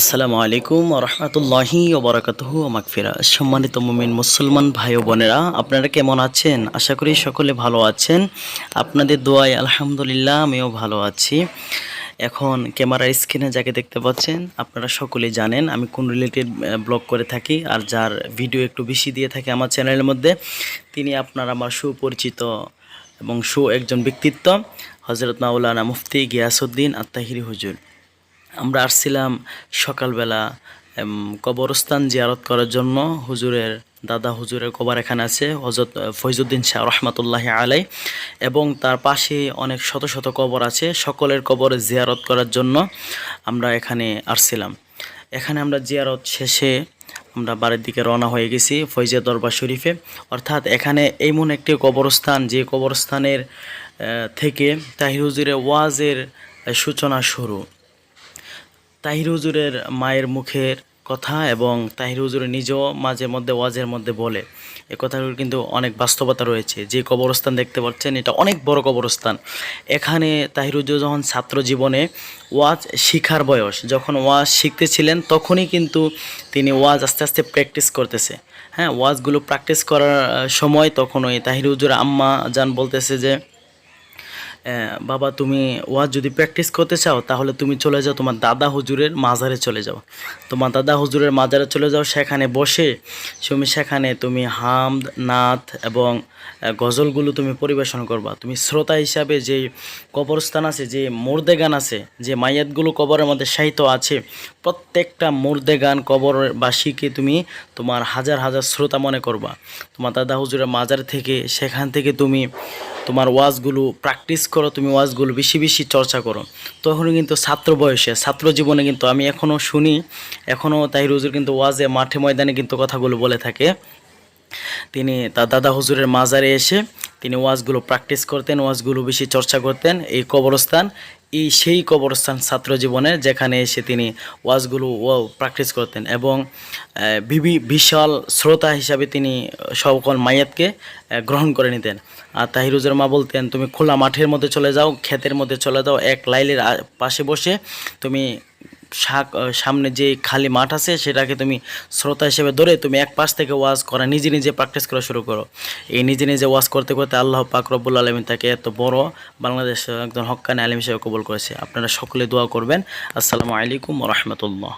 আসসালামু আলাইকুম রহমতুল্লাহি ওবরাকাতহ মাকফিরা সম্মানিত মুমিন মুসলমান ভাই ও বোনেরা, আপনারা কেমন আছেন? আশা করি সকলে ভালো আছেন। আপনাদের দোয়ায় আলহামদুলিল্লাহ, আমিও ভালো আছি। এখন ক্যামেরার স্ক্রিনে যাকে দেখতে পাচ্ছেন, আপনারা সকলেই জানেন, আমি কোন রিলেটেড ব্লগ করে থাকি, আর যার ভিডিও একটু বেশি দিয়ে থাকে আমার চ্যানেলের মধ্যে, তিনি আপনার আমার সুপরিচিত এবং সু একজন ব্যক্তিত্ব হজরত মাওলানা মুফতি গিয়াসুদ্দিন আত্মাহিরি হুজুর। আমরা আসছিলাম সকালবেলা কবরস্থান জিয়ারত করার জন্য। হুজুরের দাদা হুজুরের কবর এখানে আছে হজরত ফৈজুদ্দিন শাহ রহমতুল্লাহ আলাই এবং তার পাশে অনেক শত শত কবর আছে, সকলের কবর জিয়ারত করার জন্য আমরা এখানে আসছিলাম। এখানে আমরা জিয়ারত শেষে আমরা বাড়ির দিকে রওনা হয়ে গেছি ফৈজা দরবার শরীফে। অর্থাৎ এখানে এমন একটি কবরস্থান, যে কবরস্থানের থেকে তাহির হুজুরের ওয়াজের সূচনা শুরু। তাহির হুজুরের মায়ের মুখের কথা এবং তাহির হুজুরের নিজেও মাঝে মধ্যে, ওয়াজের মধ্যে বলে। এ কথাগুলো কিন্তু অনেক বাস্তবতা রয়েছে। যে কবরস্থান দেখতে পাচ্ছেন, এটা অনেক বড় কবরস্থান। এখানে তাহির হুজুর যখন ছাত্র জীবনে ওয়াজ শিখার বয়স, যখন ওয়াজ শিখতেছিলেন, তখনই কিন্তু তিনি ওয়াজ আস্তে আস্তে প্র্যাকটিস করতেছে। হ্যাঁ ওয়াজগুলো প্র্যাকটিস করার সময় তখন ওই তাহির হুজুর আম্মা যান বলতেছে যে বাবা, তুমি ওয়াজ যদি প্র্যাকটিস করতে চাও, তাহলে তুমি চলে যাও তোমার দাদা হুজুরের মাজারে চলে যাও। তোমার দাদা হুজুরের মাজারে চলে যাও, সেখানে বসে তুমি সেখানে তুমি হামদ নাথ এবং গজলগুলো তুমি পরিবেশন করবা। তুমি শ্রোতা হিসাবে যে কবরস্থান আছে, যে মুর্দে গান আছে, যে মাইয়াতগুলো কবরের মধ্যে সাহিত্য আছে, প্রত্যেকটা মুর্দে গান কবরবাসীকে তুমি তোমার হাজার হাজার শ্রোতা মনে করবা। তোমার দাদা হুজুরের মাজার থেকে, সেখান থেকে তুমি তোমার ওয়াজগুলো প্র্যাকটিস করো, তুমি ওয়াজগুলো বেশি বেশি চর্চা করো। তখন কিন্তু ছাত্র বয়সে, ছাত্র জীবনে কিন্তু আমি এখনও শুনি, এখনও তাই রুজুর কিন্তু ওয়াজে মাঠে ময়দানে কিন্তু কথাগুলো বলে থাকে। তিনি তার দাদা হুজুরের মাজারে এসে তিনি ওয়াজগুলো প্র্যাকটিস করতেন, ওয়াজগুলো বেশি চর্চা করতেন। এই কবরস্থান এই সেই কবরস্থান ছাত্র জীবনে যেখানে এসে তিনি ওয়াজগুলো প্র্যাকটিস করতেন এবং বিবি, বিশাল শ্রোতা হিসাবে তিনি সকল মাইয়াতকে গ্রহণ করে নিতেন। আর তাহিরুজের মা বলতেন, তুমি খোলা মাঠের মধ্যে চলে যাও, ক্ষেতের মধ্যে চলে যাও এক লাইলের পাশে বসে তুমি সামনে যে খালি মাঠ আছে, সেটাকে তুমি শ্রোতা হিসেবে ধরে তুমি এক পাশ থেকে ওয়াজ করা, নিজে নিজে প্র্যাকটিস করা শুরু করো। এই নিজে নিজে ওয়াজ করতে করতে আল্লাহ পাক রব্বুল আলমিন তাকে এত বড় বাংলাদেশ একজন হক্কানি আলিম হিসেবে কবুল করেছে। আপনারা সকলে দোয়া করবেন। আসসালামু আলাইকুম রহমতুল্লাহ।